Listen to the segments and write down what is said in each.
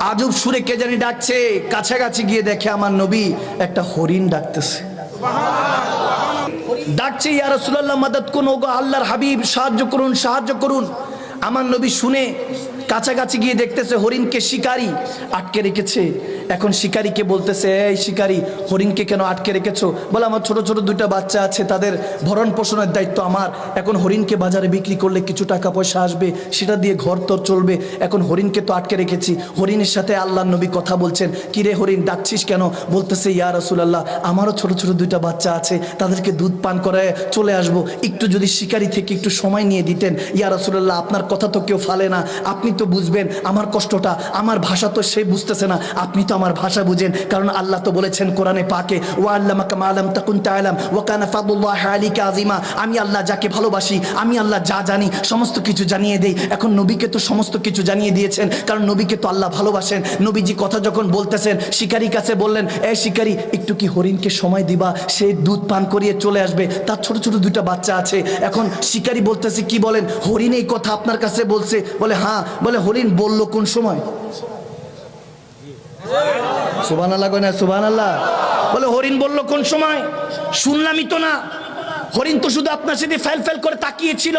আজব সুরে কে জানি ডাকছে? কাছাকাছি গিয়ে দেখে আমার নবী একটা হরিণ ডাকতেছে। ডাকছে, ইয়া রাসূলুল্লাহ মাদাদ কোন ওগো আল্লাহর হাবিব, সাহায্য করুন সাহায্য করুন। আমার নবী শুনে কাছাকাছি গিয়ে দেখতেছে হরিণকে শিকারি আটকে রেখেছে। এখন শিকারীকে বলতেছে, এই শিকারি, হরিণকে কেন আটকে রেখেছো? বলে, আমার ছোট ছোট দুইটা বাচ্চা আছে, তাদের ভরণ পোষণের দায়িত্ব আমার। এখন হরিণকে বাজারে বিক্রি করলে কিছু টাকা পয়সা আসবে, সেটা দিয়ে ঘর তোর চলবে। এখন হরিণকে তো আটকে রেখেছি। হরিণের সাথে আল্লাহ নবী কথা বলছেন কিরে হরিণ, ডাকছিস কেন? বলতেছে, ইয়া রাসূলুল্লাহ, আমারও ছোট ছোট দুইটা বাচ্চা আছে, তাদেরকে দুধ পান করায় চলে আসব। একটু যদি শিকারি থেকে একটু সময় নিয়ে দিতেন, ইয়া রাসূলুল্লাহ, আপনার কথা তো কেউ ফালে না। আপনি তো বুঝবেন আমার কষ্টটা, আমার ভাষা তো সে বুঝতেছে না। আপনি তো আমার ভাষা বুঝেন, কারণ আল্লাহ তো বলেছেন কোরআনে পাকে ও আল্লাহ মালাম তাকুন তাআলাম, ওয়া কানা ফাদুল্লাহ আলাইকা আযীমা। আমি আল্লাহ যাকে ভালোবাসি, আমি আল্লাহ যা জানি, সমস্ত কিছু জানিয়ে দেই। এখন নবীকে তো সমস্ত কিছু জানিয়ে দিয়েছেন, কারণ নবীকে তো আল্লাহ ভালোবাসেন। নবীজি কথা যখন বলতেছেন, শিকারীর কাছে বললেন, এ শিকারী, একটু কি হরিণকে সময় দিবা? সে দুধ পান করিয়ে চলে আসবে, তার ছোট ছোট দুইটা বাচ্চা আছে। এখন শিকারী বলতেছে, কি বলেন? হরিণ এই কথা আপনার কাছে বলছে, বলে হ্যাঁ বলে হরিণ বলল কোন সময়? সুবান আল্লাহ কয় না সুবান আল্লাহ বলে হরিণ বলল কোন সময়? শুনলামই তো না। হরিণ তো শুধু আপনার সাথে ফেল ফেল করে তাকিয়েছিল।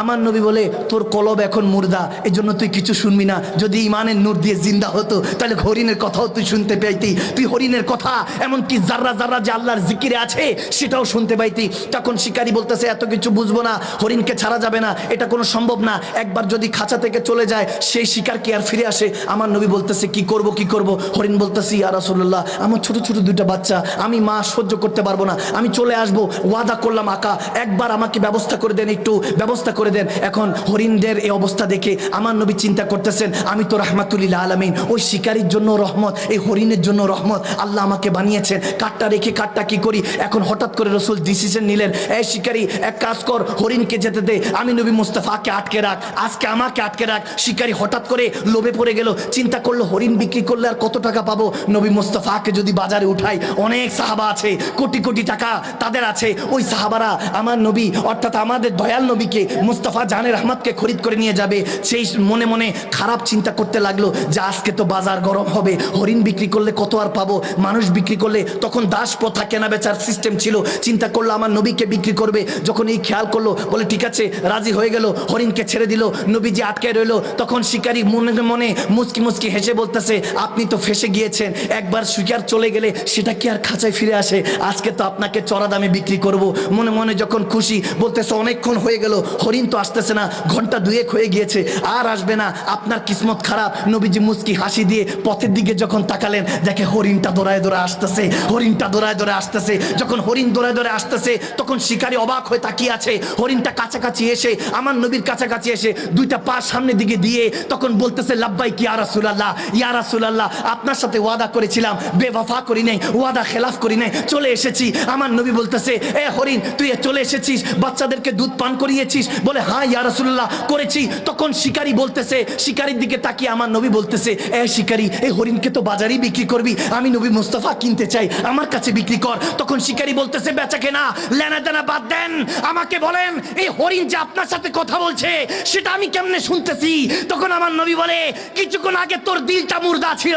আমার নবী বলে, তোর কলব এখন মুর্দা এই জন্য তুই কিছু শুনবি না। যদি ইমানের নূর দিয়ে জিন্দা হতো, তাহলে হরিণের কথাও তুই শুনতে পাইতি। তুই হরিণের কথা, এমনকি জাররা জাররা যে আল্লাহর জিকিরে আছে, সেটাও শুনতে পাইতি। তখন শিকারী বলতেছে, এত কিছু বুঝব না, হরিণকে ছাড়া যাবে না, এটা কোনো সম্ভব না। একবার যদি খাঁচা থেকে চলে যায়, সেই শিকার কি আর ফিরে আসে? আমার নবী বলতেছে, কি করব কি করব? হরিণ বলতেছি, ইয়া রাসূলুল্লাহ, আমার ছোট ছোট দুইটা বাচ্চা, আমি মা সহ্য করতে পারব না। আমি চলে আসব, ওয়াদা করলাম আকা একবার আমাকে ব্যবস্থা করে দেন একটু, ব্যবস্থা করে দেন। এখন হরিণদের এই অবস্থা দেখে আমার নবী চিন্তা করতেছেন, আমি তো রহমাতুল্লিল্লাহ আলমিন, ওই শিকারির জন্য রহমত, এই হরিণের জন্য রহমত আল্লাহ আমাকে বানিয়েছেন। কাঠটা রেখে কাঠটা কি করি? এখন হঠাৎ করে রসুল ডিসিশন নিলেন, এই শিকারি, এক কাজ কর, হরিণকে যেতে দে, আমি নবী মুস্তাফাকে আটকে রাখ, আজকে আমাকে আটকে রাখ। শিকারি হঠাৎ করে লোভে পড়ে গেল, চিন্তা করল, হরিণ বিক্রি করলে আর কত টাকা পাবো? নবী মুস্তাফাকে যদি বাজারে উঠাই, অনেক সাহাবা আছে, কোটি কোটি টাকা তাদের আছে, ওই সাহাবারা আমার নবী, অর্থাৎ আমাদের দয়াল নবীকে, মুস্তাফা জানের আহমদকে খরিদ করে নিয়ে যাবে। সেই মনে মনে খারাপ চিন্তা করতে লাগল যে আজকে তো বাজার গরম হবে, হরিণ বিক্রি করলে কত আর পাবো? মানুষ বিক্রি করলে তখন দাস প্রথা কেনা বেচার সিস্টেম ছিল। চিন্তা করল আমার নবীকে বিক্রি করবে, যখন এই খেয়াল করল, বলে, ঠিক আছে, রাজি হয়ে গেল। হরিণকে ছেড়ে দিল নবীজি আটকে রইল, তখন শিকারী মনে মনে মুচকি মুচকি হেসে বলতেছে, আপনি তো ফেসে গিয়েছেন, একবার শিকার চলে গেলে সেটা কি আর খাঁচায় ফিরে আসে? আজকে তো আপনাকে চড়া দামে বিক্রি করব। মনে মনে মনে যখন খুশি বলতেছে, অনেকক্ষণ হয়ে গেল, হরিণ তো আসতেছে না, ঘণ্টা দুয়েক হয়ে গিয়েছে, আর আসবে না। আপনার কিসমত খারাপ, নবীজি মুচকি হাসি দিয়ে পথের দিকে যখন তাকালেন, দেখে হরিণটা দৌড়ায় দৌড়ে আসতেছে, হরিণটা দৌড়ায় দৌড়ে আসতেছে। যখন হরিণ দৌড়ায় দৌড়ে আসতেছে, তখন শিকারী অবাক হয়ে তাকিয়ে আছে। হরিণটা কাছাকাছি এসে, আমার নবীর কাছাকাছি এসে দুইটা পা সামনের দিকে দিয়ে তখন বলতেছে, লাব্বাই কি আরাসুলাল্লাহ ইয়া রাসূলুল্লাহ, আপনার সাথে ওয়াদা করেছিলাম বেওয়াফা করি নাই, ওয়াদা খেলাফ করি নাই, চলে এসেছি। আমার নবী বলতেছে, এ হরিণ তুই চলে এসেছিস, বাচ্চাদেরকে দুধ পান করিয়েছিস, বলে হ্যাঁ ইয়া রাসূলুল্লাহ, করেছি। তখন শিকারী বলতেছে, শিকারীর দিকে তাকিয়ে আমার নবী বলতেছে, এ শিকারী এই হরিণকে তো বাজারেই বিক্রি করবি, আমি নবী মুস্তাফা কিনতে চাই, আমার কাছে বিক্রি কর। তখন শিকারী বলতেছে, বেচা কেনা, লেনা দেনা বাদ দেন, আমাকে বলেন, এই হরিণ যে আপনার সাথে কথা বলছে, সেটা আমি কেমনে শুনতেছি? তখন আমার নবী বলে, কিছুক্ষণ আগে তোর দিলটা মুর্দা ছিল,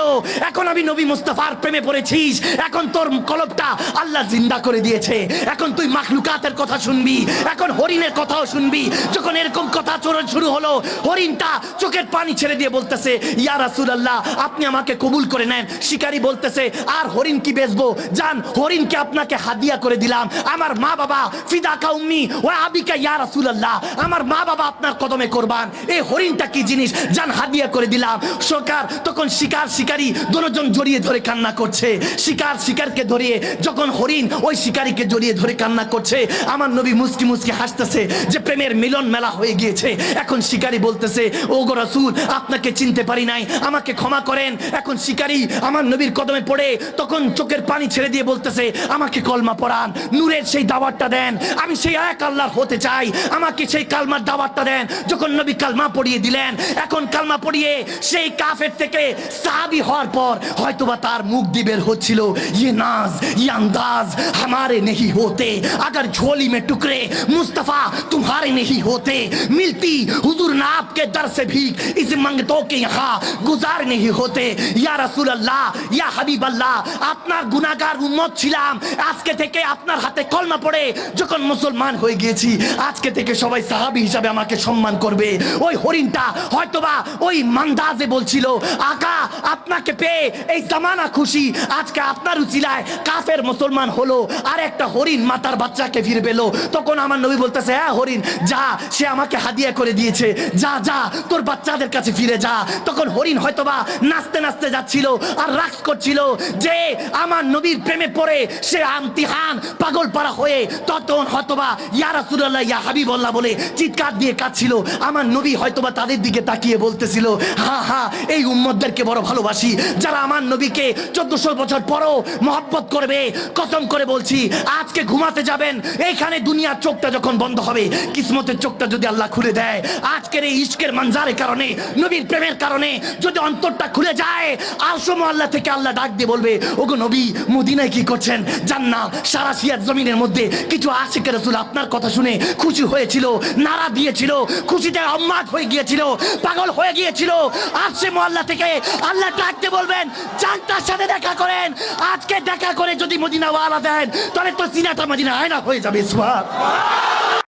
এখন আমি নবী মুস্তাফার প্রেমে পড়েছিস, এখন তোর কলবটা আল্লাহ জিন্দা করে দিয়েছে, এখন তুই মাখলুকাতের কথা শুনবি, এখন হরিণের কথাও শুনবি। যখন এরকম কথা চোরণ শুরু হলো, হরিণটা চোখের পানি ছেড়ে দিয়ে বলতেছে, ইয়া রাসূলুল্লাহ, আপনি আমাকে কবুল করে নেন। শিকারী বলতেছে, আর হরিণ কি বেচবো? জান, হরিণকে আপনাকে হাদিয়া করে দিলাম। আমার মা বাবা ফিদাকা উম্মি ও আবিকা, ইয়া রাসূলুল্লাহ, আমার মা বাবা আপনার কদমে কোরবান। এই হরিণটা কি জিনিস? জান, হাদিয়া করে দিলাম। সরকার তখন শিকার, শিকারী দুজন জড়িয়ে ধরে কান্না করছে। শিকার, শিকারকে ধরিয়ে, যখন হরিণ ওই শিকারীকে জড়িয়ে ধরে কান্না করছে করছে আমার নবী মুসকি মুসকি হাসতেছে যে প্রেমের মিলন মেলা হয়ে গিয়েছে। এখন শিকারী বলতেছে ও গো রাসূল, আপনাকে চিনতে পারি নাই, আমাকে ক্ষমা করেন। এখন শিকারী আমার নবীর কদমে পড়ে, তখন চোখের পানি ছেড়ে দিয়ে বলতেছে, আমাকে কলমা পড়ান, নূরের সেই দাওয়াতটা দেন, আমি সেই এক আল্লাহর হতে চাই, আমাকে সেই কালমার দাওয়াতটা দেন। যখন নবী কালমা পড়িয়ে দিলেন, এখন কালমা পড়িয়ে সেই কাফের থেকে সাহাবি হওয়ার পর হয়তোবা তার মুখ দিবের হচ্ছিল ইয়ে নাজ ইয়ে আন্দাজ হামারে নেহি হতে। আগার झोली में टुकड़े मुस्तफा तुम्हारे नहीं होते मिलती हुजूर ना आपके दर से भी इस मंगतों के यहाँ गुजार नहीं होते ইয়া রাসূলুল্লাহ ইয়া হাবিবাল্লাহ আপনার গুনাহগার উম্মত ছিলাম আজকে থেকে আপনার হাতে কলমা পড়ে যখন মুসলমান হয়ে গিয়েছি আজকে থেকে সবাই সাহাবী হিসাবে আমাকে সম্মান করবে ওই হরিণটা হয়তোবা ওই মান্দাজে বলছিল আকা আপনাকে পেয়ে এই জামানা খুশি আজকে আপনার উচিলায় কাফের মুসলমান হলো আর একটা হরিণ মাতার বাচ্চাকে ফিরে পেল, তখন আমার নবী বলতেছে হ্যাঁ হরিণ, যা, সে আমাকে হাদিয়া করে দিয়েছে। যা যা, তোর বাচ্চাদের কাছে ফিরে যা। তখন হরিণ হয়তোবা নাচতে নাচতে যাচ্ছিল আর রাক্স করছিল যে আমার নবীর প্রেমে পড়ে সে আমতিহান পাগল পাড়া হয়ে তখন হয়তোবা, ইয়া রাসূলুল্লাহ, ইয়া হাবিবাল্লাহ বলে চিৎকার দিয়ে কাঁদছিল। আমার নবী হয়তোবা তাদের দিকে তাকিয়ে বলতেছিল, হা হা, এই উম্মতদেরকে বড় ভালোবাসি, যারা আমার নবীকে চোদ্দশো বছর পরও মহব্বত করবে। কসম করে বলছি, আজকে ঘুমাতে যাবেন এইখানে দুনিয়ার চোখটা যখন বন্ধ হবে, কিসমতের চোখটা যদি আল্লাহ খুলে দেয়, আজকের এই ইশকের মানজারের কারণে, নবীর প্রেমের কারণে যদি অন্তরটা খুলে যায় আলসম আল্লাহ থেকে আল্লাহ ডাক দিয়ে বলবে, ওগো নবী, মদিনায় কি করছেন? জান্না সারা সিয়ার জমিনের মধ্যে কিছু আশিকের রসুল আপনার কথা শুনে খুশি হয়েছিল নারা দিয়েছিল, খুশিতে অম্মাদ হয়ে গিয়েছিল, পাগল হয়ে গিয়েছিল। আসছে মোয়াল্লা থেকে আল্লাহ ডাকতে বলবেন যান তার সাথে দেখা করেন, আজকে দেখা করে যদি মদিনা ওয়ালা দেন, তাহলে তো সিনাটা মদিনা আয়না হয়ে যাবে সুহার